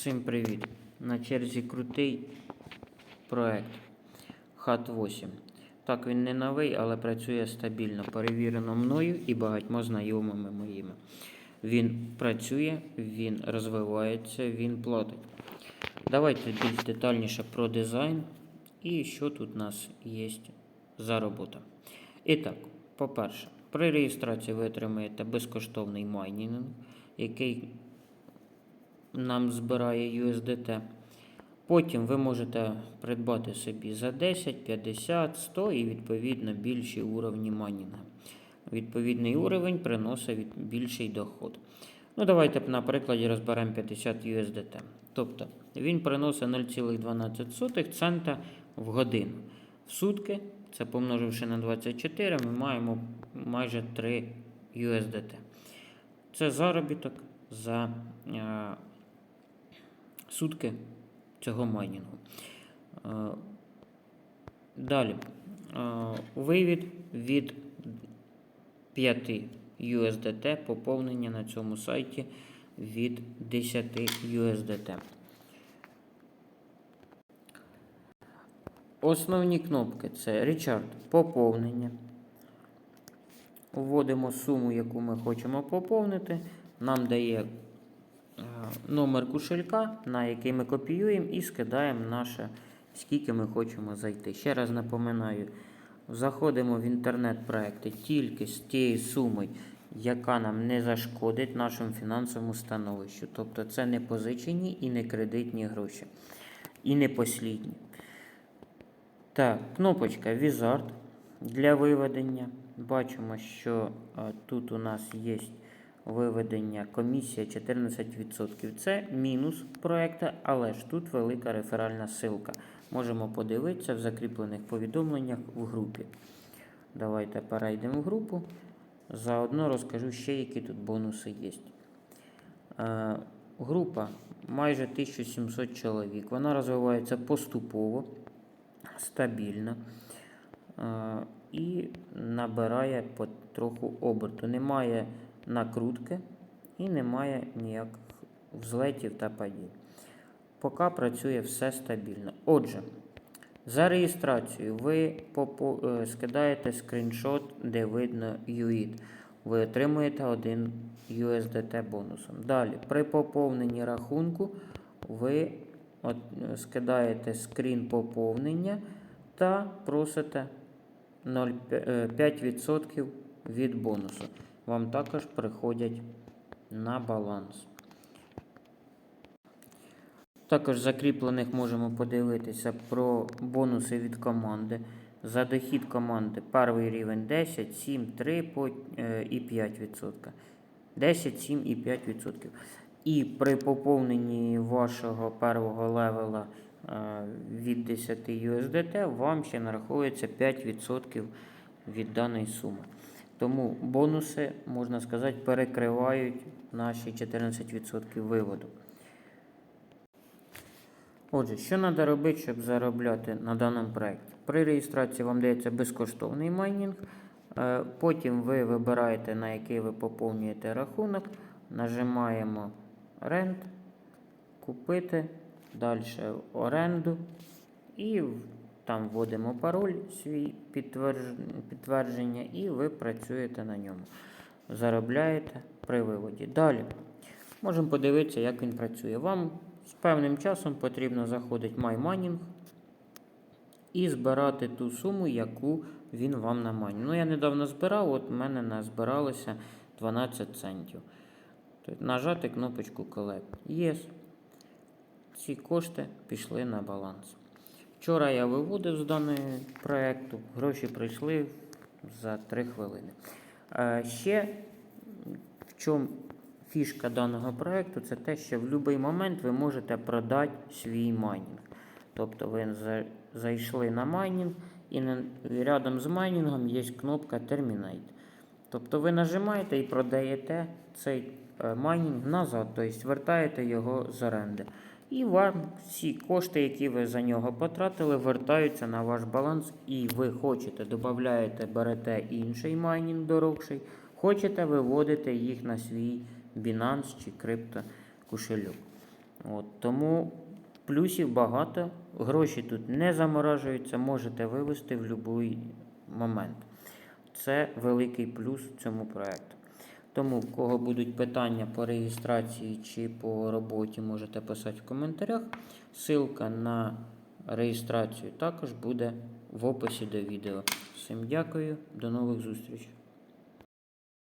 Всім привіт! На черзі крутий проект HAT 8. Так, він не новий, але працює стабільно, перевірено мною і багатьма знайомими моїми. Він працює, він розвивається, він платить. Давайте більш детальніше про дизайн і що тут у нас є за робота. І так, по-перше, при реєстрації ви отримаєте безкоштовний майнінг, який нам збирає USDT. Потім ви можете придбати собі за 10, 50, 100 і відповідно більші уровні майнінга. Відповідний уровень приносить більший доход. Ну, давайте на прикладі розберемо 50 USDT. Тобто він приносить 0,12 цента в годину. В сутки, це помноживши на 24, ми маємо майже 3 USDT. Це заробіток за е, сутки цього майнінгу. Е, Далі. Е, Вивід від 5 USDT, поповнення на цьому сайті від 10 USDT. Основні кнопки це Richard поповнення. Вводимо суму, яку ми хочемо поповнити. Нам дає номер кошелька, на який ми копіюємо і скидаємо наше, скільки ми хочемо зайти. Ще раз напоминаю, заходимо в інтернет-проекти тільки з тією сумою, яка нам не зашкодить нашому фінансовому становищу. Тобто це не позичені і не кредитні гроші. І не послідні. Так, кнопочка Wizard для виведення. Бачимо, що а, тут у нас є виведення комісія 14%. Це мінус проекту, але ж тут велика реферальна ссылка. Можемо подивитися в закріплених повідомленнях в групі. Давайте перейдемо в групу. Заодно розкажу ще, які тут бонуси є. Е, Група майже 1700 чоловік. Вона розвивається поступово, стабільно е, і набирає потроху оберту. Немає накрутки і немає ніяких взлетів та падінь. Поки працює все стабільно. Отже, за реєстрацію ви е, скидаєте скріншот, де видно UID. Ви отримуєте 1 USDT бонусом. Далі, при поповненні рахунку ви е, скидаєте скрін поповнення та просите 0,5 е, 5% від бонусу. Вам також приходять на баланс. Також закріплених можемо подивитися про бонуси від команди. За дохід команди перший рівень 10, 7, 3 по, е, і 5%. 10, 7 і 5%. І при поповненні вашого першого левела е, від 10 USDT вам ще нараховується 5% від даної суми. Тому бонуси, можна сказати, перекривають наші 14% виводу. Отже, що треба робити, щоб заробляти на даному проєкті? При реєстрації вам дається безкоштовний майнінг. Е, Потім ви вибираєте, на який ви поповнюєте рахунок. Нажимаємо рент, купити, далі оренду і там вводимо пароль свій підтвердження, і ви працюєте на ньому. Заробляєте при виводі. Далі можемо подивитися, як він працює. Вам з певним часом потрібно заходити MyMining і збирати ту суму, яку він вам наманює. Ну, я недавно збирав, от в мене назбиралося 12 центів. Тобто нажати кнопочку Collect. Yes. Ці кошти пішли на баланс. Вчора я виводив з даного проєкту, гроші прийшли за 3 хвилини. Е, Ще в чому фішка даного проєкту, це те, що в будь-який момент ви можете продати свій майнінг. Тобто ви зайшли на майнінг і рядом з майнінгом є кнопка Terminate. Тобто ви нажимаєте і продаєте цей е, майнінг назад, тобто вертаєте його з оренди. І вам всі кошти, які ви за нього потратили, вертаються на ваш баланс, і ви хочете, додаєте, берете інший майнінг дорогший, хочете виводити їх на свій Binance чи крипто кошельок. От, тому плюсів багато. Гроші тут не заморажуються, можете вивести в будь-який момент. Це великий плюс цьому проекту. Тому, в кого будуть питання по реєстрації чи по роботі, можете писати в коментарях. Ссылка на реєстрацію також буде в описі до відео. Всім дякую, до нових зустрічей.